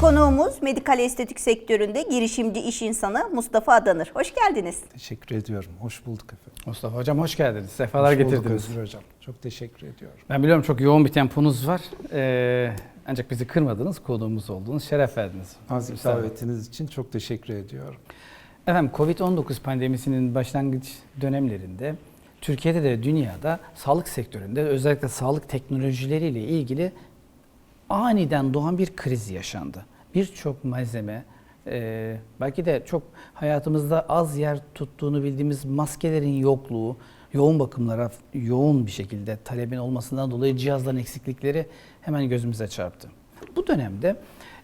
Konuğumuz medikal estetik sektöründe girişimci iş insanı Mustafa Adanır. Hoş geldiniz. Teşekkür ediyorum. Hoş bulduk efendim. Mustafa Hocam hoş geldiniz. Sefalar Hoş bulduk getirdiniz. Özgür Hocam. Çok teşekkür ediyorum. Ben biliyorum çok yoğun bir temponuz var. Ee, ancak bizi kırmadınız, konuğumuz oldunuz, şeref verdiniz. Nazik davetiniz için çok teşekkür ediyorum. Efendim Covid-19 pandemisinin başlangıç dönemlerinde Türkiye'de de dünyada sağlık sektöründe özellikle sağlık teknolojileriyle ilgili aniden doğan bir kriz yaşandı. Birçok malzeme, e, belki de çok hayatımızda az yer tuttuğunu bildiğimiz maskelerin yokluğu, yoğun bakımlara yoğun bir şekilde talebin olmasından dolayı cihazların eksiklikleri hemen gözümüze çarptı. Bu dönemde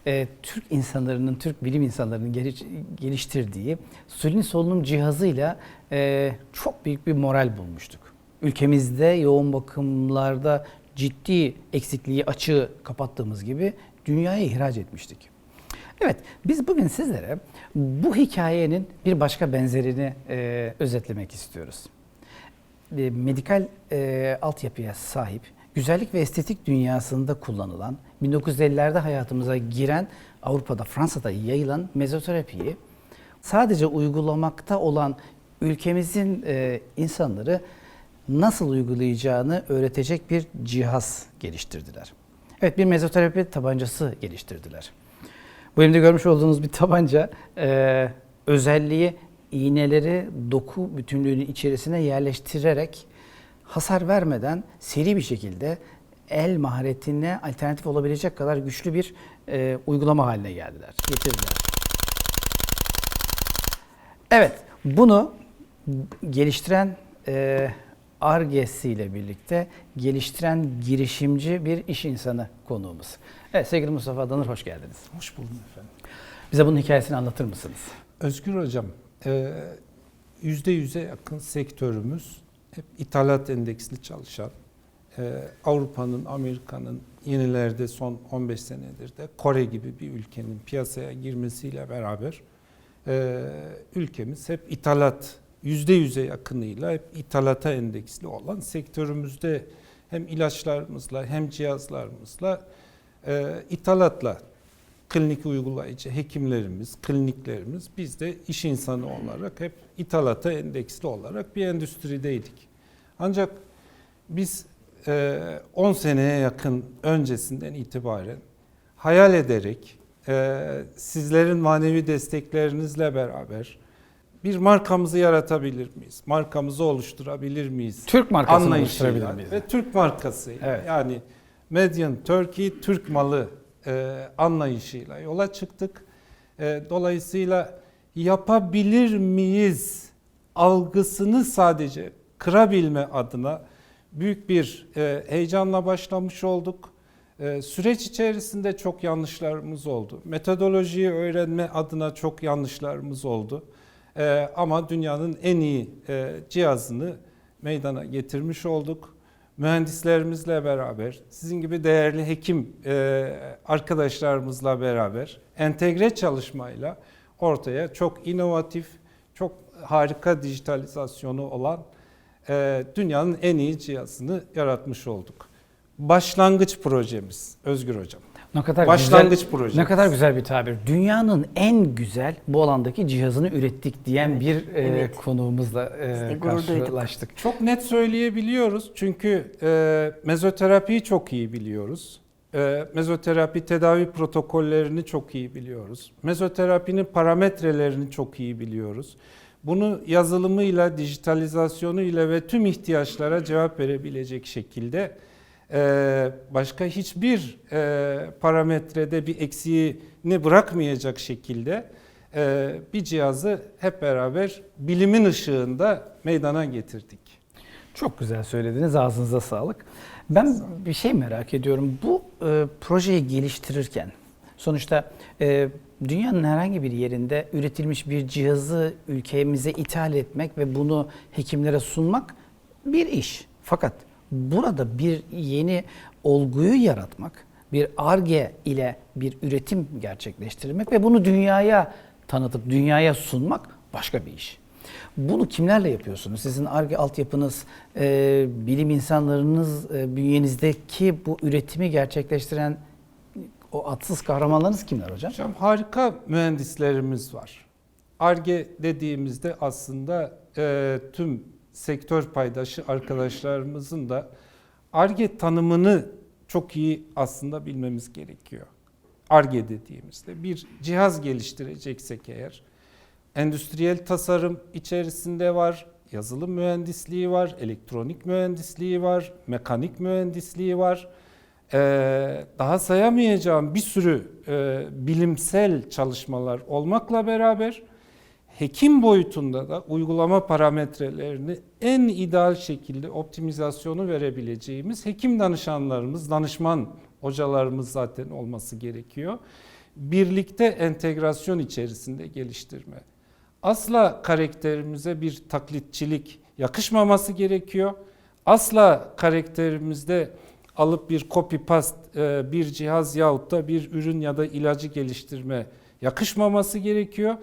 e, Türk insanlarının, Türk bilim insanlarının geliş- geliştirdiği sülin solunum cihazıyla e, çok büyük bir moral bulmuştuk. Ülkemizde yoğun bakımlarda ciddi eksikliği, açığı kapattığımız gibi dünyaya ihraç etmiştik. Evet, biz bugün sizlere bu hikayenin bir başka benzerini e, özetlemek istiyoruz. E, medikal e, altyapıya sahip, güzellik ve estetik dünyasında kullanılan, 1950'lerde hayatımıza giren, Avrupa'da, Fransa'da yayılan mezoterapiyi sadece uygulamakta olan ülkemizin e, insanları nasıl uygulayacağını öğretecek bir cihaz geliştirdiler. Evet, bir mezoterapi tabancası geliştirdiler. Bu elimde görmüş olduğunuz bir tabanca e, özelliği iğneleri doku bütünlüğünün içerisine yerleştirerek hasar vermeden seri bir şekilde el maharetine alternatif olabilecek kadar güçlü bir e, uygulama haline geldiler, getirdiler. Evet, bunu geliştiren e, ile birlikte geliştiren girişimci bir iş insanı konuğumuz. Evet sevgili Mustafa Danır hoş geldiniz. Hoş buldum efendim. Bize bunun hikayesini anlatır mısınız? Özgür Hocam, e, yüzde yüze yakın sektörümüz hep ithalat endeksli çalışan, e, Avrupa'nın, Amerika'nın yenilerde son 15 senedir de Kore gibi bir ülkenin piyasaya girmesiyle beraber e, ülkemiz hep ithalat, yüzde yüze yakınıyla hep ithalata endeksli olan sektörümüzde hem ilaçlarımızla hem cihazlarımızla e, ithalatla klinik uygulayıcı hekimlerimiz, kliniklerimiz biz de iş insanı olarak hep ithalata endeksli olarak bir endüstrideydik. Ancak biz e, 10 seneye yakın öncesinden itibaren hayal ederek e, sizlerin manevi desteklerinizle beraber bir markamızı yaratabilir miyiz? Markamızı oluşturabilir miyiz? Türk markasını Anlayışıyla oluşturabilir miyiz? Ve Türk markası. Evet. Yani Made in Turkey, Türk malı e, anlayışıyla yola çıktık. E, dolayısıyla yapabilir miyiz algısını sadece kırabilme adına büyük bir e, heyecanla başlamış olduk. E, süreç içerisinde çok yanlışlarımız oldu. Metodolojiyi öğrenme adına çok yanlışlarımız oldu. E, ama dünyanın en iyi e, cihazını meydana getirmiş olduk mühendislerimizle beraber, sizin gibi değerli hekim e, arkadaşlarımızla beraber entegre çalışmayla ortaya çok inovatif, çok harika dijitalizasyonu olan e, dünyanın en iyi cihazını yaratmış olduk. Başlangıç projemiz Özgür Hocam. Ne kadar Başlangıç güzel, projesi. Ne kadar güzel bir tabir. Dünyanın en güzel bu alandaki cihazını ürettik diyen bir e, evet. konuğumuzla e, karşılaştık. Çok net söyleyebiliyoruz çünkü e, mezoterapiyi çok iyi biliyoruz. E, mezoterapi tedavi protokollerini çok iyi biliyoruz. Mezoterapinin parametrelerini çok iyi biliyoruz. Bunu yazılımıyla, dijitalizasyonuyla ve tüm ihtiyaçlara cevap verebilecek şekilde başka hiçbir e, parametrede bir eksiğini bırakmayacak şekilde e, bir cihazı hep beraber bilimin ışığında meydana getirdik. Çok güzel söylediniz. Ağzınıza sağlık. Ben bir şey merak ediyorum. Bu e, projeyi geliştirirken sonuçta e, dünyanın herhangi bir yerinde üretilmiş bir cihazı ülkemize ithal etmek ve bunu hekimlere sunmak bir iş. Fakat burada bir yeni olguyu yaratmak, bir ARGE ile bir üretim gerçekleştirmek ve bunu dünyaya tanıtıp dünyaya sunmak başka bir iş. Bunu kimlerle yapıyorsunuz? Sizin ARGE altyapınız, e, bilim insanlarınız e, bünyenizdeki bu üretimi gerçekleştiren O atsız kahramanlarınız kimler hocam? Hocam harika mühendislerimiz var. ARGE dediğimizde aslında e, tüm sektör paydaşı arkadaşlarımızın da ARGE tanımını çok iyi aslında bilmemiz gerekiyor. ARGE dediğimizde bir cihaz geliştireceksek eğer endüstriyel tasarım içerisinde var, yazılım mühendisliği var, elektronik mühendisliği var, mekanik mühendisliği var. Ee, daha sayamayacağım bir sürü e, bilimsel çalışmalar olmakla beraber hekim boyutunda da uygulama parametrelerini en ideal şekilde optimizasyonu verebileceğimiz hekim danışanlarımız, danışman hocalarımız zaten olması gerekiyor. Birlikte entegrasyon içerisinde geliştirme. Asla karakterimize bir taklitçilik yakışmaması gerekiyor. Asla karakterimizde alıp bir copy paste e, bir cihaz yahut da bir ürün ya da ilacı geliştirme yakışmaması gerekiyor.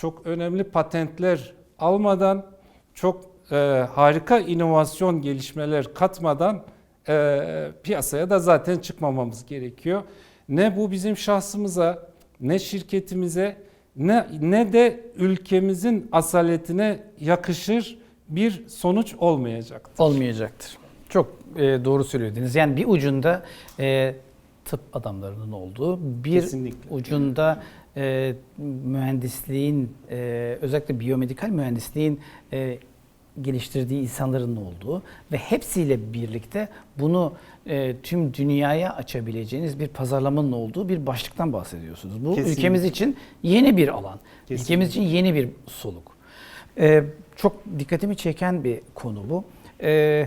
Çok önemli patentler almadan, çok e, harika inovasyon gelişmeler katmadan e, piyasaya da zaten çıkmamamız gerekiyor. Ne bu bizim şahsımıza, ne şirketimize, ne, ne de ülkemizin asaletine yakışır bir sonuç olmayacaktır. Olmayacaktır. Çok e, doğru söylediniz. Yani bir ucunda e, tıp adamlarının olduğu, bir Kesinlikle. ucunda e, mühendisliğin, e, özellikle biyomedikal mühendisliğin e, geliştirdiği insanların olduğu ve hepsiyle birlikte bunu e, tüm dünyaya açabileceğiniz bir pazarlamanın olduğu bir başlıktan bahsediyorsunuz. Bu Kesinlikle. ülkemiz için yeni bir alan. Kesinlikle. Ülkemiz için yeni bir soluk. Ee, çok dikkatimi çeken bir konu bu. Ee,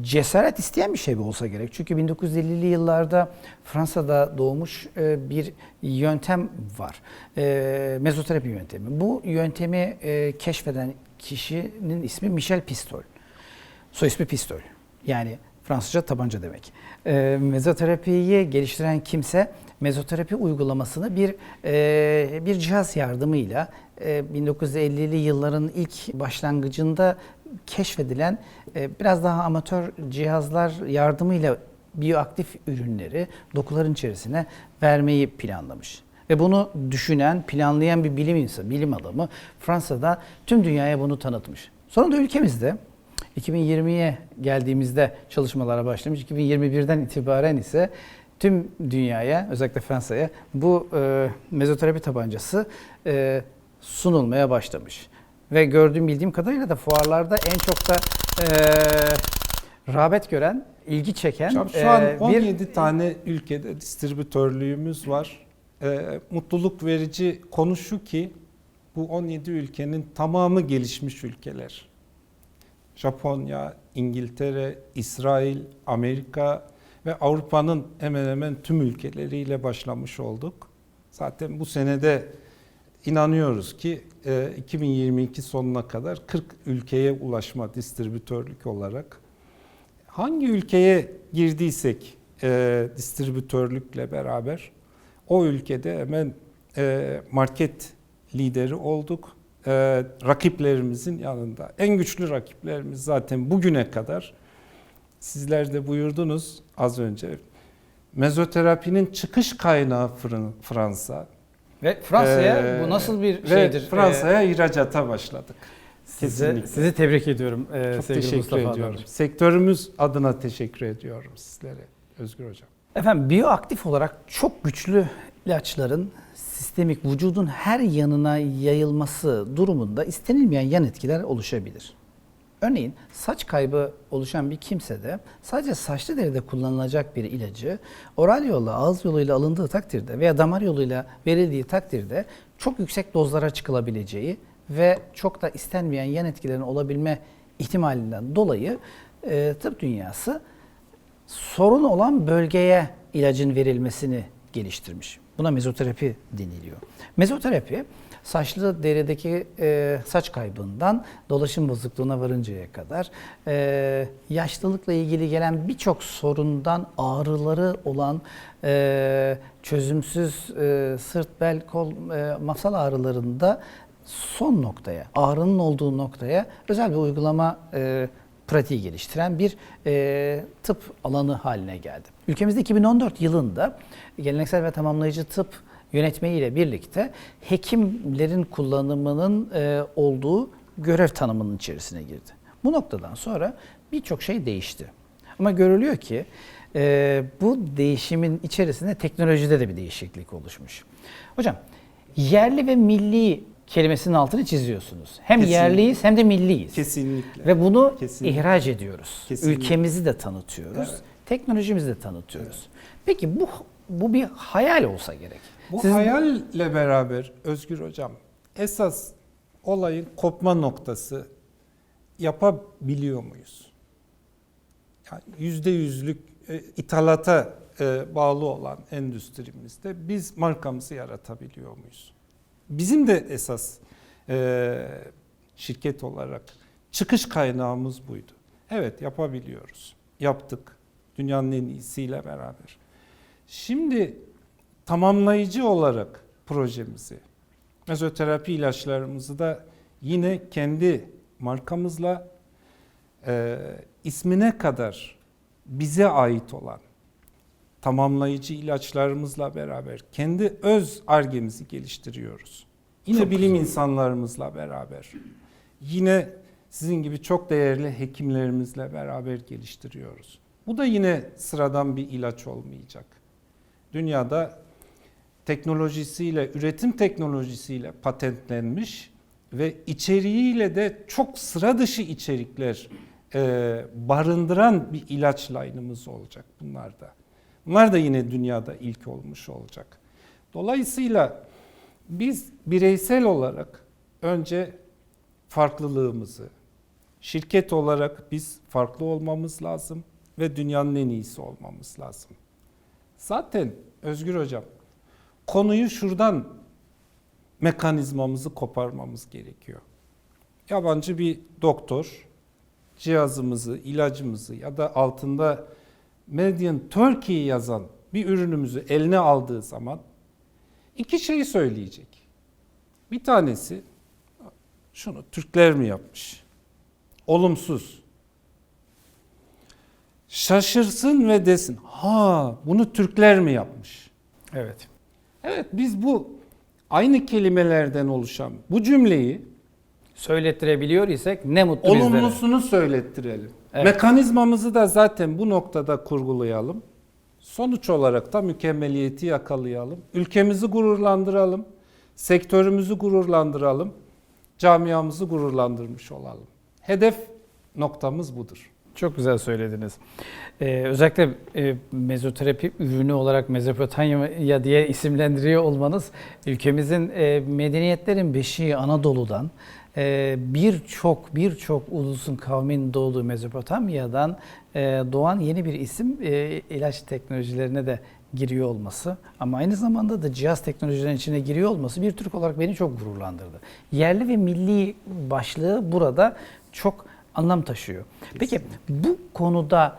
cesaret isteyen bir şey olsa gerek. Çünkü 1950'li yıllarda Fransa'da doğmuş e, bir yöntem var. E, mezoterapi yöntemi. Bu yöntemi e, keşfeden kişinin ismi Michel Pistol. Soy ismi Pistol. Yani Fransızca tabanca demek. Mezoterapiyi geliştiren kimse mezoterapi uygulamasını bir bir cihaz yardımıyla e, 1950'li yılların ilk başlangıcında keşfedilen e, biraz daha amatör cihazlar yardımıyla biyoaktif ürünleri dokuların içerisine vermeyi planlamış. Ve bunu düşünen, planlayan bir bilim insanı, bilim adamı Fransa'da tüm dünyaya bunu tanıtmış. Sonra da ülkemizde 2020'ye geldiğimizde çalışmalara başlamış. 2021'den itibaren ise tüm dünyaya, özellikle Fransa'ya bu e, mezoterapi tabancası e, sunulmaya başlamış. Ve gördüğüm bildiğim kadarıyla da fuarlarda en çok da e, rağbet gören, ilgi çeken Hocam şu an e, 17 tane ülkede distribütörlüğümüz var. Ee, mutluluk verici konu şu ki bu 17 ülkenin tamamı gelişmiş ülkeler. Japonya, İngiltere, İsrail, Amerika ve Avrupa'nın hemen hemen tüm ülkeleriyle başlamış olduk. Zaten bu senede inanıyoruz ki e, 2022 sonuna kadar 40 ülkeye ulaşma distribütörlük olarak. Hangi ülkeye girdiysek e, distribütörlükle beraber o ülkede hemen e, market lideri olduk. E, rakiplerimizin yanında. En güçlü rakiplerimiz zaten bugüne kadar sizler de buyurdunuz az önce. Mezoterapinin çıkış kaynağı Fran- Fransa. Ve Fransa'ya Ee, bu nasıl bir şeydir? Fransa'ya ihracata başladık. Size, Kesinlikle. sizi tebrik ediyorum e, Çok sevgili teşekkür Mustafa ediyorum. Adamcığım. Sektörümüz adına teşekkür ediyorum sizlere Özgür Hocam. Efendim biyoaktif olarak çok güçlü ilaçların sistemik vücudun her yanına yayılması durumunda istenilmeyen yan etkiler oluşabilir. Örneğin saç kaybı oluşan bir kimsede sadece saçlı deride kullanılacak bir ilacı oral yolla, ağız yoluyla alındığı takdirde veya damar yoluyla verildiği takdirde çok yüksek dozlara çıkılabileceği ve çok da istenmeyen yan etkilerin olabilme ihtimalinden dolayı e, tıp dünyası sorun olan bölgeye ilacın verilmesini geliştirmiş. Buna mezoterapi deniliyor. Mezoterapi saçlı derideki e, saç kaybından dolaşım bozukluğuna varıncaya kadar e, yaşlılıkla ilgili gelen birçok sorundan ağrıları olan e, çözümsüz e, sırt, bel, kol, e, mafsal ağrılarında son noktaya, ağrının olduğu noktaya özel bir uygulama e, pratiği geliştiren bir e, tıp alanı haline geldi. Ülkemizde 2014 yılında geleneksel ve tamamlayıcı tıp yönetmeğiyle birlikte hekimlerin kullanımının e, olduğu görev tanımının içerisine girdi. Bu noktadan sonra birçok şey değişti. Ama görülüyor ki e, bu değişimin içerisinde teknolojide de bir değişiklik oluşmuş. Hocam yerli ve milli kelimesinin altını çiziyorsunuz. Hem Kesinlikle. yerliyiz hem de milliyiz. Kesinlikle. Ve bunu Kesinlikle. ihraç ediyoruz. Kesinlikle. Ülkemizi de tanıtıyoruz. Evet. Teknolojimizi de tanıtıyoruz. Peki bu bu bir hayal olsa gerek. Bu Siz- hayalle beraber Özgür Hocam esas olayın kopma noktası yapabiliyor muyuz? Yani yüzde yüzlük e, ithalata e, bağlı olan endüstrimizde biz markamızı yaratabiliyor muyuz? Bizim de esas e, şirket olarak çıkış kaynağımız buydu. Evet yapabiliyoruz. Yaptık. Dünyanın en iyisiyle beraber. Şimdi tamamlayıcı olarak projemizi, mezoterapi ilaçlarımızı da yine kendi markamızla e, ismine kadar bize ait olan tamamlayıcı ilaçlarımızla beraber kendi öz argemizi geliştiriyoruz. Yine Çok bilim güzel. insanlarımızla beraber, yine sizin gibi çok değerli hekimlerimizle beraber geliştiriyoruz. Bu da yine sıradan bir ilaç olmayacak. Dünyada teknolojisiyle, üretim teknolojisiyle patentlenmiş ve içeriğiyle de çok sıra dışı içerikler barındıran bir ilaç line'ımız olacak bunlar da. Bunlar da yine dünyada ilk olmuş olacak. Dolayısıyla biz bireysel olarak önce farklılığımızı, şirket olarak biz farklı olmamız lazım ve dünyanın en iyisi olmamız lazım. Zaten Özgür Hocam konuyu şuradan mekanizmamızı koparmamız gerekiyor. Yabancı bir doktor cihazımızı, ilacımızı ya da altında Median Turkey yazan bir ürünümüzü eline aldığı zaman iki şey söyleyecek. Bir tanesi şunu Türkler mi yapmış? Olumsuz. Şaşırsın ve desin. Ha bunu Türkler mi yapmış? Evet. Evet biz bu aynı kelimelerden oluşan bu cümleyi Söylettirebiliyor isek ne mutlu bizlere. olumlusunu söylettirelim. Evet. Mekanizmamızı da zaten bu noktada kurgulayalım. Sonuç olarak da mükemmeliyeti yakalayalım. Ülkemizi gururlandıralım. Sektörümüzü gururlandıralım. Camiamızı gururlandırmış olalım. Hedef noktamız budur. Çok güzel söylediniz. Ee, özellikle e, mezoterapi ürünü olarak Mezopotamya diye isimlendiriyor olmanız ülkemizin e, medeniyetlerin beşiği Anadolu'dan e, birçok birçok ulusun kavmin doğduğu Mezopotamya'dan e, doğan yeni bir isim e, ilaç teknolojilerine de giriyor olması ama aynı zamanda da cihaz teknolojilerinin içine giriyor olması bir Türk olarak beni çok gururlandırdı. Yerli ve milli başlığı burada çok anlam taşıyor. Peki bu konuda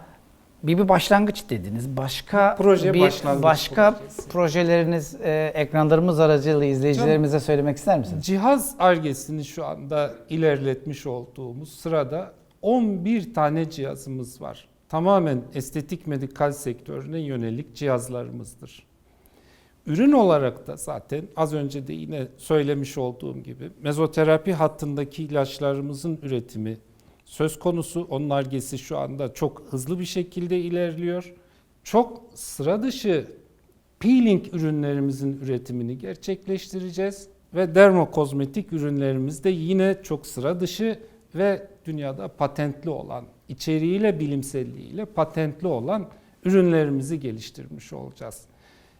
bir, bir başlangıç dediniz. Başka Proje bir başlangıç başka projesi. projeleriniz e, ekranlarımız aracılığıyla izleyicilerimize söylemek ister misiniz? Cihaz argesini şu anda ilerletmiş olduğumuz sırada 11 tane cihazımız var. Tamamen estetik medikal sektörüne yönelik cihazlarımızdır. Ürün olarak da zaten az önce de yine söylemiş olduğum gibi mezoterapi hattındaki ilaçlarımızın üretimi söz konusu. Onun argesi şu anda çok hızlı bir şekilde ilerliyor. Çok sıra dışı peeling ürünlerimizin üretimini gerçekleştireceğiz ve dermokozmetik ürünlerimiz de yine çok sıra dışı ve dünyada patentli olan, içeriğiyle bilimselliğiyle patentli olan ürünlerimizi geliştirmiş olacağız.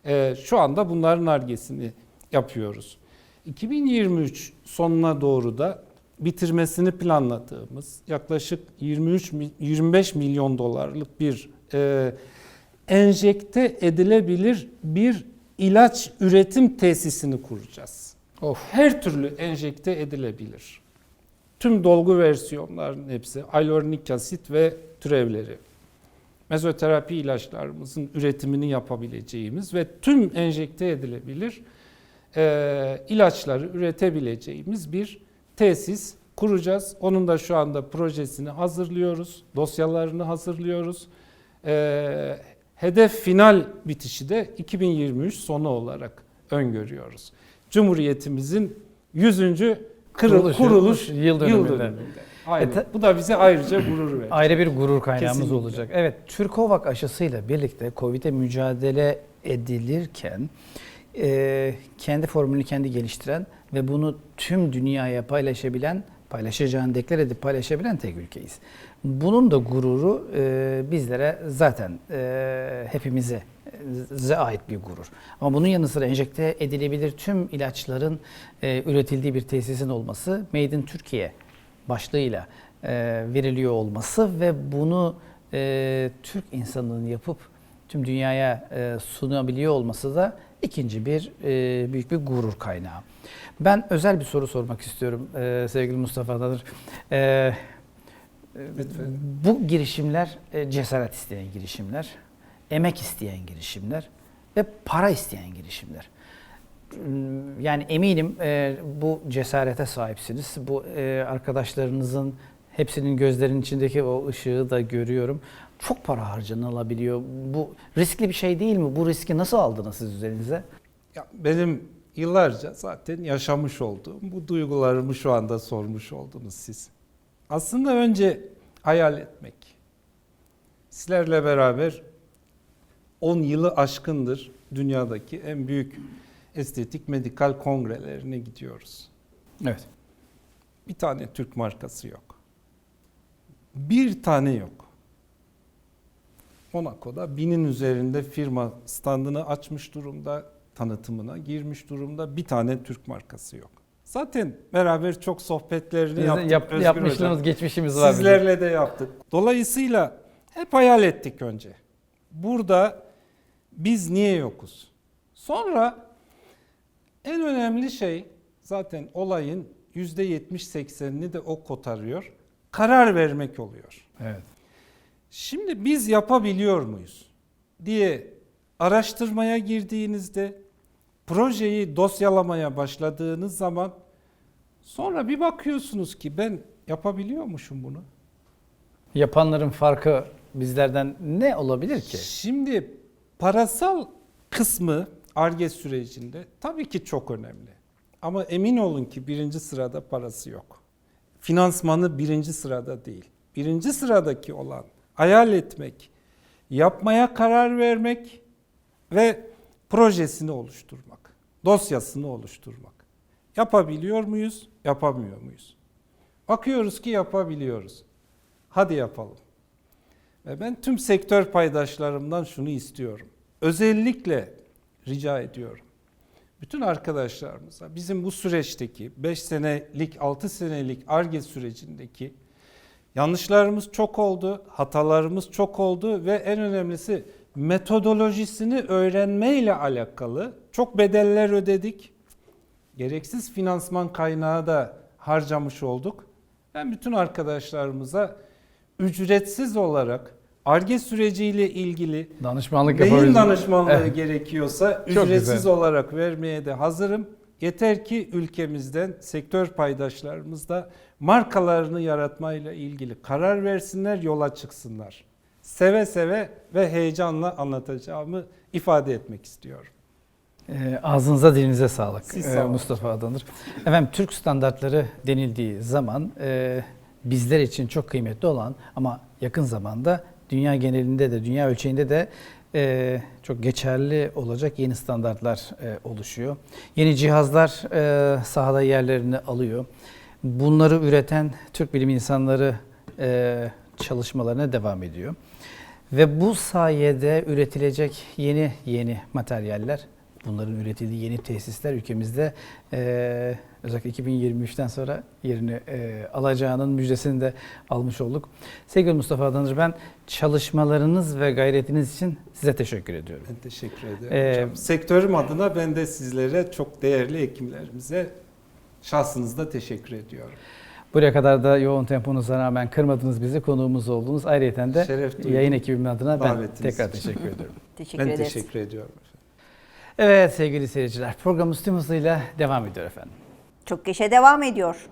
Ee, şu anda bunların argesini yapıyoruz. 2023 sonuna doğru da bitirmesini planladığımız yaklaşık 23 mi- 25 milyon dolarlık bir e, enjekte edilebilir bir ilaç üretim tesisini kuracağız. Of. Her türlü enjekte edilebilir. Tüm dolgu versiyonlarının hepsi, alornik asit ve türevleri. Mezoterapi ilaçlarımızın üretimini yapabileceğimiz ve tüm enjekte edilebilir e, ilaçları üretebileceğimiz bir tesis kuracağız. Onun da şu anda projesini hazırlıyoruz. Dosyalarını hazırlıyoruz. Ee, hedef final bitişi de 2023 sonu olarak öngörüyoruz. Cumhuriyetimizin 100. Kırı- Kuruluş- kuruluş, yıl yıl dönümünde. dönümünde. Aynen. E Bu da bize ayrıca gurur verir. Ayrı bir gurur kaynağımız Kesinlikle. olacak. Evet, Türkovak aşısıyla birlikte Covid'e mücadele edilirken e, kendi formülünü kendi geliştiren ve bunu tüm dünyaya paylaşabilen, paylaşacağını deklar edip paylaşabilen tek ülkeyiz. Bunun da gururu e, bizlere zaten e, hepimize e, ait bir gurur. Ama bunun yanı sıra enjekte edilebilir tüm ilaçların e, üretildiği bir tesisin olması Made in Türkiye başlığıyla e, veriliyor olması ve bunu e, Türk insanının yapıp tüm dünyaya e, sunabiliyor olması da ikinci bir e, büyük bir gurur kaynağı. Ben özel bir soru sormak istiyorum e, sevgili Mustafa Danır. E, Lütfen. bu girişimler e, cesaret isteyen girişimler, emek isteyen girişimler ve para isteyen girişimler. Hmm, Yani eminim e, bu cesarete sahipsiniz. Bu e, arkadaşlarınızın hepsinin gözlerinin içindeki o ışığı da görüyorum. Çok para harcanılabiliyor. Bu riskli bir şey değil mi? Bu riski nasıl aldınız siz üzerinize? Ya benim yıllarca zaten yaşamış olduğum bu duygularımı şu anda sormuş oldunuz siz. Aslında önce hayal etmek. Sizlerle beraber 10 yılı aşkındır dünyadaki en büyük estetik medikal kongrelerine gidiyoruz. Evet. Bir tane Türk markası yok. Bir tane yok. Monaco'da binin üzerinde firma standını açmış durumda, tanıtımına girmiş durumda. Bir tane Türk markası yok. Zaten beraber çok sohbetlerini Biz yaptık. yap- Özgür yapmışlığımız, Hocam. geçmişimiz var. bizim. Sizlerle de yaptık. Dolayısıyla hep hayal ettik önce. Burada biz niye yokuz? Sonra en önemli şey zaten olayın %70-80'ini de o kotarıyor. Karar vermek oluyor. Evet. Şimdi biz yapabiliyor muyuz diye araştırmaya girdiğinizde projeyi dosyalamaya başladığınız zaman sonra bir bakıyorsunuz ki ben yapabiliyormuşum bunu. Yapanların farkı bizlerden ne olabilir ki? Şimdi parasal kısmı ARGE sürecinde tabii ki çok önemli. Ama emin olun ki birinci sırada parası yok. Finansmanı birinci sırada değil. Birinci sıradaki olan hayal etmek, yapmaya karar vermek ve projesini oluşturmak, dosyasını oluşturmak. Yapabiliyor muyuz, yapamıyor muyuz? Bakıyoruz ki yapabiliyoruz. Hadi yapalım. Ve ben tüm sektör paydaşlarımdan şunu istiyorum. Özellikle rica ediyorum. Bütün arkadaşlarımıza bizim bu süreçteki 5 senelik, 6 senelik ARGE sürecindeki yanlışlarımız çok oldu, hatalarımız çok oldu ve en önemlisi metodolojisini öğrenmeyle alakalı çok bedeller ödedik. Gereksiz finansman kaynağı da harcamış olduk. Ben bütün arkadaşlarımıza ücretsiz olarak ARGE süreciyle ilgili Danışmanlık neyin danışmanlığı Evet. gerekiyorsa Çok ücretsiz güzel. olarak vermeye de hazırım. Yeter ki ülkemizden sektör paydaşlarımız da markalarını yaratmayla ilgili karar versinler, yola çıksınlar. Seve seve ve heyecanla anlatacağımı ifade etmek istiyorum. E, ağzınıza dilinize sağlık Siz e, sağ olun. Mustafa Adanır. Efendim Türk standartları denildiği zaman e, bizler için çok kıymetli olan ama yakın zamanda dünya genelinde de dünya ölçeğinde de e, çok geçerli olacak yeni standartlar e, oluşuyor. Yeni cihazlar e, sahada yerlerini alıyor. Bunları üreten Türk bilim insanları e, çalışmalarına devam ediyor. Ve bu sayede üretilecek yeni yeni materyaller, bunların üretildiği yeni tesisler ülkemizde eee, özellikle 2023'ten sonra yerini eee, alacağının müjdesini de almış olduk. Sevgili Mustafa Adanır ben çalışmalarınız ve gayretiniz için size teşekkür ediyorum. Ben teşekkür ederim Ee, hocam. Sektörüm adına ben de sizlere çok değerli hekimlerimize şahsınızda teşekkür ediyorum. Buraya kadar da yoğun temponuza rağmen kırmadınız bizi, konuğumuz oldunuz. Ayrıca de yayın ekibimin adına ben tekrar teşekkür ediyorum. Teşekkür ben ederiz. teşekkür ediyorum. Evet sevgili seyirciler programımız tüm hızıyla devam ediyor efendim. Çok geçe devam ediyor.